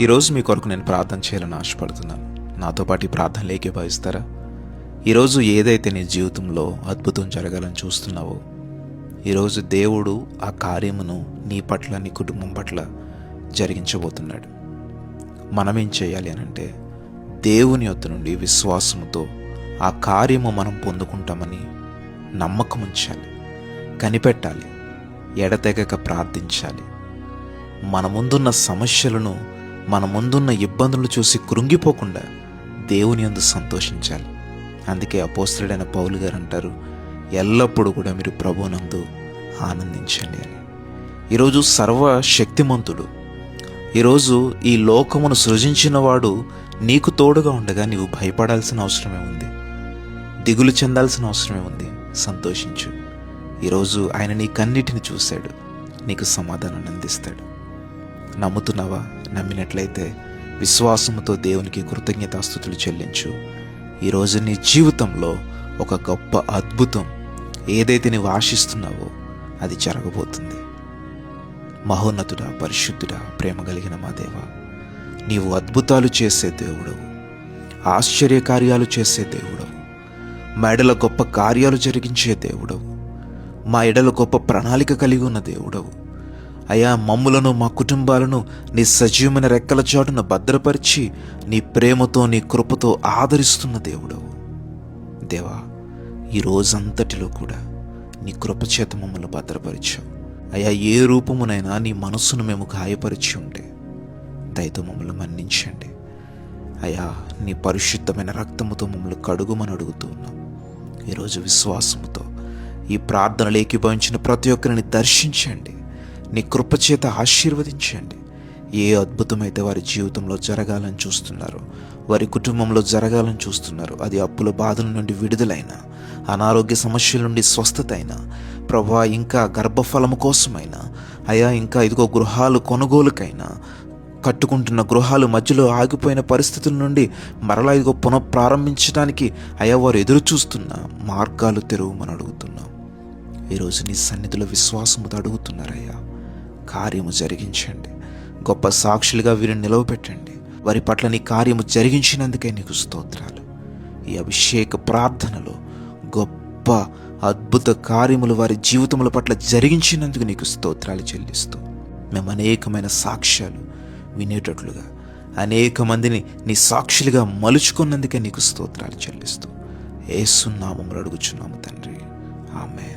ఈరోజు మీ కొరకు నేను ప్రార్థన చేయాలని ఆశపడుతున్నాను. నాతో పాటు ప్రార్థన లేకే భావిస్తారా? ఈరోజు ఏదైతే నీ జీవితంలో అద్భుతం జరగాలని చూస్తున్నావో ఈరోజు దేవుడు ఆ కార్యమును నీ పట్ల నీ కుటుంబం పట్ల జరిగించబోతున్నాడు. మనం ఏం చేయాలి అని అంటే దేవుని యొద్ద నుండి విశ్వాసముతో ఆ కార్యము మనం పొందుకుంటామని నమ్మకం ఉంచాలి కనిపెట్టాలి ఎడతెగక ప్రార్థించాలి. మన ముందున్న సమస్యలను మన ముందున్న ఇబ్బందులు చూసి కృంగిపోకుండా దేవుని యందు సంతోషించాలి. అందుకే అపోస్తుడైన పౌలు గారు అంటారు ఎల్లప్పుడూ కూడా మీరు ప్రభునందు ఆనందించండి అని. ఈరోజు సర్వ శక్తిమంతుడు ఈరోజు ఈ లోకమును సృజించినవాడు నీకు తోడుగా ఉండగా నీవు భయపడాల్సిన అవసరమే ఉంది. దిగులు చెందాల్సిన అవసరమే ఉంది. సంతోషించు. ఈరోజు ఆయన నీ కన్నిటిని చూశాడు. నీకు సమాధానాన్ని అందిస్తాడు. నమ్ముతున్నావా? నమ్మినట్లయితే విశ్వాసముతో దేవునికి కృతజ్ఞతాస్థుతులు చెల్లించు. ఈరోజు నీ జీవితంలో ఒక గొప్ప అద్భుతం ఏదైతే నీవు ఆశిస్తున్నావో అది జరగబోతుంది. మహోన్నతుడా పరిశుద్ధుడా ప్రేమ కలిగిన మా దేవ నీవు అద్భుతాలు చేసే దేవుడవు. ఆశ్చర్య కార్యాలు చేసే దేవుడవు. మా ఎడల గొప్ప కార్యాలు జరిగించే దేవుడవు. మా ఎడల గొప్ప ప్రణాళిక కలిగి ఉన్న దేవుడవు. అయా మమ్ములను మా కుటుంబాలను నీ సజీవమైన రెక్కల చాటును భద్రపరిచి నీ ప్రేమతో నీ కృపతో ఆదరిస్తున్న దేవుడవు దేవా ఈ రోజంతటిలో కూడా నీ కృపచేత మమ్మల్ని భద్రపరిచావు. అయా ఏ రూపమునైనా నీ మనస్సును మేము గాయపరిచి ఉంటే దయతో మమ్మల్ని మన్నించండి. అయా నీ పరిశుద్ధమైన రక్తముతో మమ్మల్ని కడుగుమని అడుగుతూ ఉన్నాం. ఈరోజు విశ్వాసముతో ఈ ప్రార్థనలు ఏకీభవించిన ప్రతి ఒక్కరిని దర్శించండి. నీ కృపచేత ఆశీర్వదించండి. ఏ అద్భుతమైతే వారి జీవితంలో జరగాలని చూస్తున్నారో వారి కుటుంబంలో జరగాలని చూస్తున్నారు అది అప్పుల బాధల నుండి విడుదలైన అనారోగ్య సమస్యల నుండి స్వస్థత అయినా ప్రభా ఇంకా గర్భఫలము కోసమైనా అయా ఇంకా ఇదిగో గృహాలు కొనుగోలుకైనా కట్టుకుంటున్న గృహాలు మధ్యలో ఆగిపోయిన పరిస్థితుల నుండి మరలా ఇదిగో పునఃప్రారంభించడానికి అయా వారు ఎదురు చూస్తున్న మార్గాలు మనం అడుగుతున్నాం. ఈరోజు నీ సన్నిధిలో విశ్వాసముతో అడుగుతున్నారయ్యా. కార్యము జరిగించండి. గొప్ప సాక్షులుగా వీరిని నిలవబెట్టండి వారి పట్ల నీ కార్యము జరిగించినందుకే నీకు స్తోత్రాలు. ఈ అభిషేక ప్రార్థనలో గొప్ప అద్భుత కార్యములు వారి జీవితముల పట్ల జరిగించినందుకు నీకు స్తోత్రాలు చెల్లిస్తూ మేము అనేకమైన సాక్ష్యాలు వినేటట్లుగా అనేక మందిని నీ సాక్షులుగా మలుచుకున్నందుకే నీకు స్తోత్రాలు చెల్లిస్తూ ఏసునామములు అడుగుచున్నాము తండ్రి. ఆమె